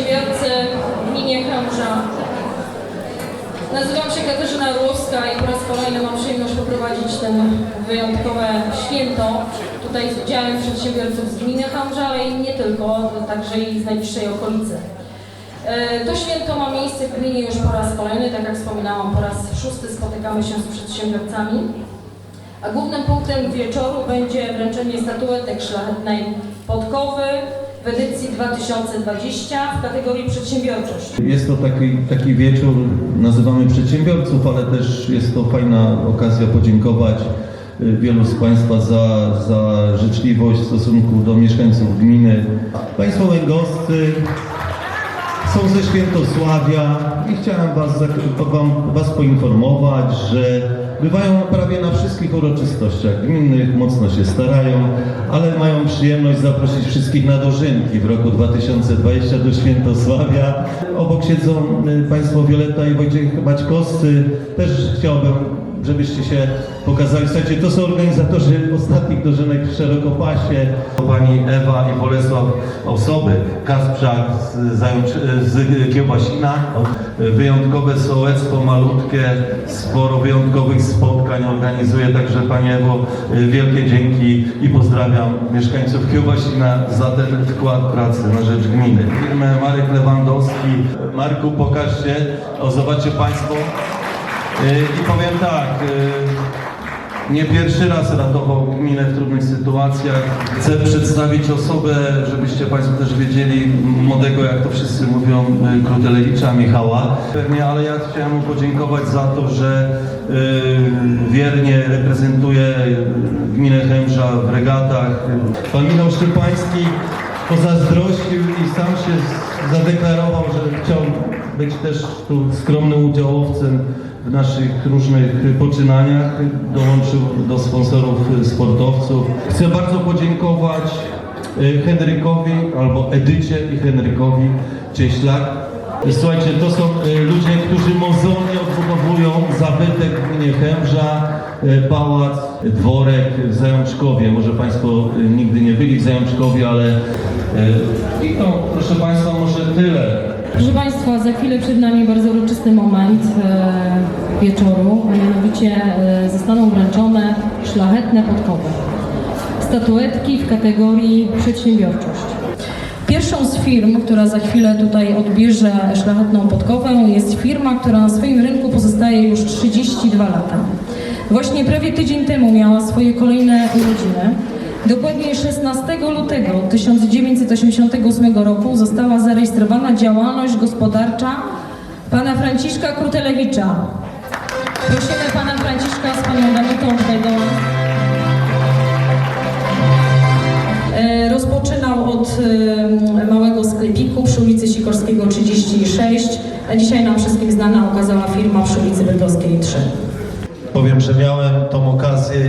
Przedsiębiorcy w gminie Chełmża. Nazywam się Katarzyna Rłowska i po raz kolejny mam przyjemność poprowadzić ten wyjątkowe święto tutaj z udziałem przedsiębiorców z gminy Chełmża, ale i nie tylko, także i z najbliższej okolicy. E, To święto ma miejsce w gminie już po raz kolejny, tak jak wspominałam, po raz szósty spotykamy się z przedsiębiorcami. A głównym punktem wieczoru będzie wręczenie statuetek szlachetnej podkowy w edycji 2020 w kategorii przedsiębiorczość. Jest to taki, taki wieczór, nazywamy przedsiębiorców, ale też jest to fajna okazja podziękować y, wielu z Państwa za, za życzliwość w stosunku do mieszkańców gminy. Państwo łęgoscy są ze Świętosławia i chciałem was, wam, was poinformować, że bywają prawie na wszystkich uroczystościach gminnych, mocno się starają, ale mają przyjemność zaprosić wszystkich na dożynki w roku 2020 do Świętosławia. Obok siedzą y, Państwo Wioletta i Wojciech Baćkowscy. Też chciałbym żebyście się pokazali. Słuchajcie, to są organizatorzy ostatnich dożynek w Szerokopasie. Pani Ewa i Bolesław Osoby, Kasprzak z, z Kiełbasina. Wyjątkowe sołectwo malutkie, sporo wyjątkowych spotkań organizuje, także Pani Ewo, wielkie dzięki i pozdrawiam mieszkańców Kiełbasina za ten wkład pracy na rzecz gminy. Firmę Marek Lewandowski. Marku, pokaż się, o zobaczcie Państwo. Yy, I powiem tak, yy, nie pierwszy raz ratował gminę w trudnych sytuacjach. Chcę przedstawić osobę, żebyście Państwo też wiedzieli, młodego, jak to wszyscy mówią, yy, Krutelewicza Michała. Pewnie, ale ja chciałem mu podziękować za to, że wiernie reprezentuje gminę Chemża w regatach. Pan Michał Szczepański pozazdrościł i sam się zadeklarował, że chciał być też tu skromnym udziałowcem w naszych różnych poczynaniach. Dołączył do sponsorów sportowców. Chcę bardzo podziękować y, Henrykowi albo Edycie i Henrykowi Cieślak. I Słuchajcie, to są y, ludzie, którzy mozolnie odbudowują zabytek gminie Chemża, y, pałac, dworek w Zajączkowie. Może Państwo y, nigdy nie byli w Zajączkowie, ale i to, proszę Państwa, może tyle. Proszę Państwa, za chwilę przed nami bardzo uroczysty moment e, wieczoru, a mianowicie e, zostaną wręczone szlachetne podkowy. Statuetki w kategorii przedsiębiorczość. Pierwszą z firm, która za chwilę tutaj odbierze szlachetną podkowę, jest firma, która na swoim rynku pozostaje już 32 lata. Właśnie prawie tydzień temu miała swoje kolejne urodziny. Dokładnie 16 lutego 1988 roku została zarejestrowana działalność gospodarcza pana Franciszka Krutelewicza. Prosimy pana Franciszka z panią Danutą tutaj do sklepiku przy ulicy Sikorskiego 36, a dzisiaj nam wszystkim znana okazała firma przy ulicy Bydgoskiej 3. Powiem, że miałem tą okazję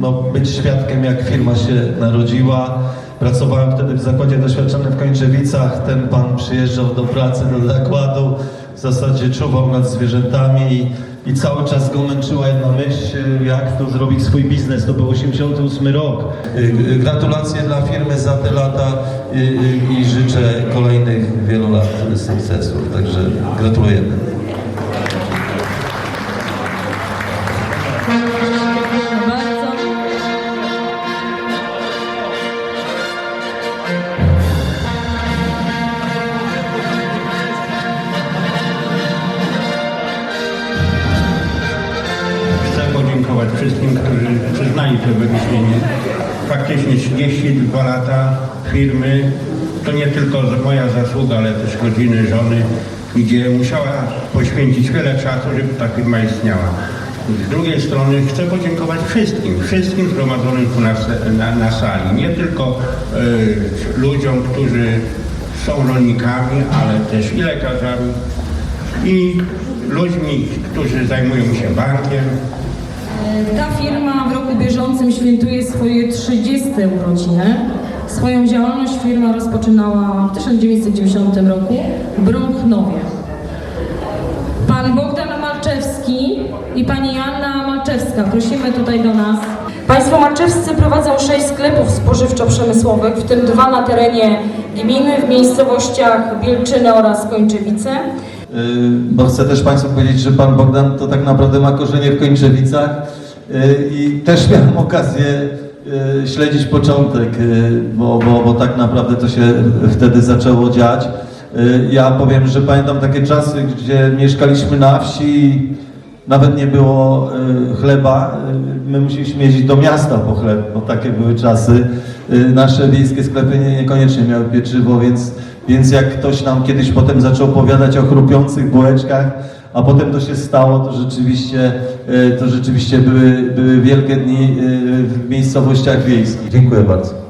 no, być świadkiem, jak firma się narodziła. Pracowałem wtedy w zakładzie doświadczonym w Kończewicach. Ten pan przyjeżdżał do pracy, do zakładu, w zasadzie czuwał nad zwierzętami i, cały czas go męczyła jedna myśl, jak tu zrobić swój biznes. To był 88 rok. Y, y, Gratulacje dla firmy za te lata y, i życzę kolejnych wielu lat sukcesów. Także gratulujemy. Przyznali to wyróżnienie. Faktycznie 32 lata firmy to nie tylko moja zasługa, ale też rodziny, żony, gdzie musiała poświęcić wiele czasu, żeby ta firma istniała. Z drugiej strony chcę podziękować wszystkim, wszystkim zgromadzonym tu na, na, na sali. Nie tylko e, ludziom, którzy są rolnikami, ale też i lekarzami, i ludźmi, którzy zajmują się bankiem. Ta firma w roku bieżącym świętuje swoje 30. urodziny. Swoją działalność firma rozpoczynała w 1990 roku w Brąchnowie. Pan Bogdan Malczewski i pani Joanna Malczewska, prosimy tutaj do nas. Państwo Malczewscy prowadzą sześć sklepów spożywczo-przemysłowych, w tym dwa na terenie gminy w miejscowościach Bielczyny oraz Kończewice. Yy, bo chcę też Państwu powiedzieć, że Pan Bogdan to tak naprawdę ma korzenie w Kończewicach yy, i też miałem okazję yy, śledzić początek, bo, bo, bo tak naprawdę to się wtedy zaczęło dziać. Ja powiem, że pamiętam takie czasy, gdzie mieszkaliśmy na wsi nawet nie było chleba. My musieliśmy jeździć do miasta po chleb, bo takie były czasy. Nasze wiejskie sklepy nie- niekoniecznie miały pieczywo, więc więc jak ktoś nam kiedyś potem zaczął opowiadać o chrupiących bułeczkach, a potem to się stało, to rzeczywiście, e, to rzeczywiście były, były wielkie dni e, w miejscowościach wiejskich. Dziękuję bardzo.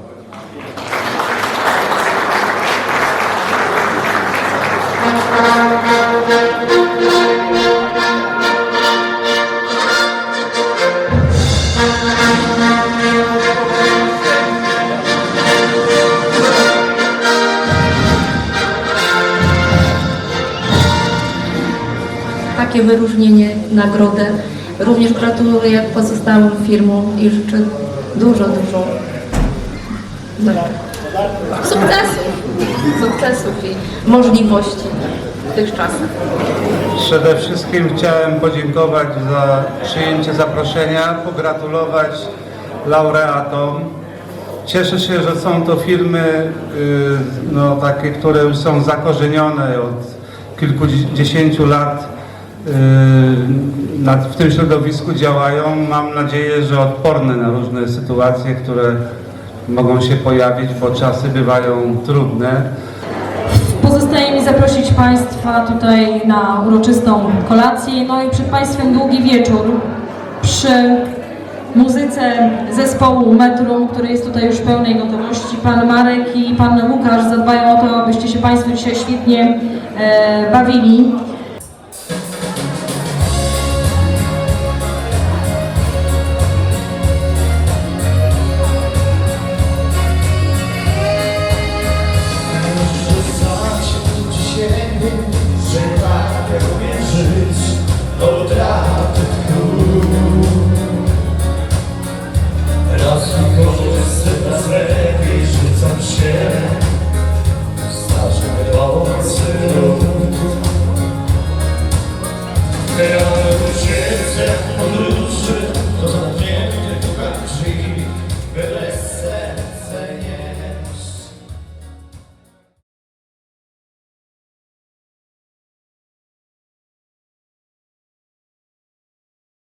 Takie wyróżnienie, nagrodę. Również gratuluję pozostałym firmom i życzę dużo, dużo sukcesów, sukcesów i możliwości w tych czasach. Przede wszystkim chciałem podziękować za przyjęcie zaproszenia, pogratulować laureatom. Cieszę się, że są to firmy y, no, takie, które już są zakorzenione od kilkudziesięciu lat y, w tym środowisku działają. Mam nadzieję, że odporne na różne sytuacje, które mogą się pojawić, bo czasy bywają trudne. Pozostaje mi zaprosić Państwa tutaj na uroczystą kolację, no i przed Państwem długi wieczór przy muzyce zespołu Metrum, który jest tutaj już w pełnej gotowości. Pan Marek i Pan Łukasz zadbają o to, abyście się Państwo dzisiaj świetnie e, bawili.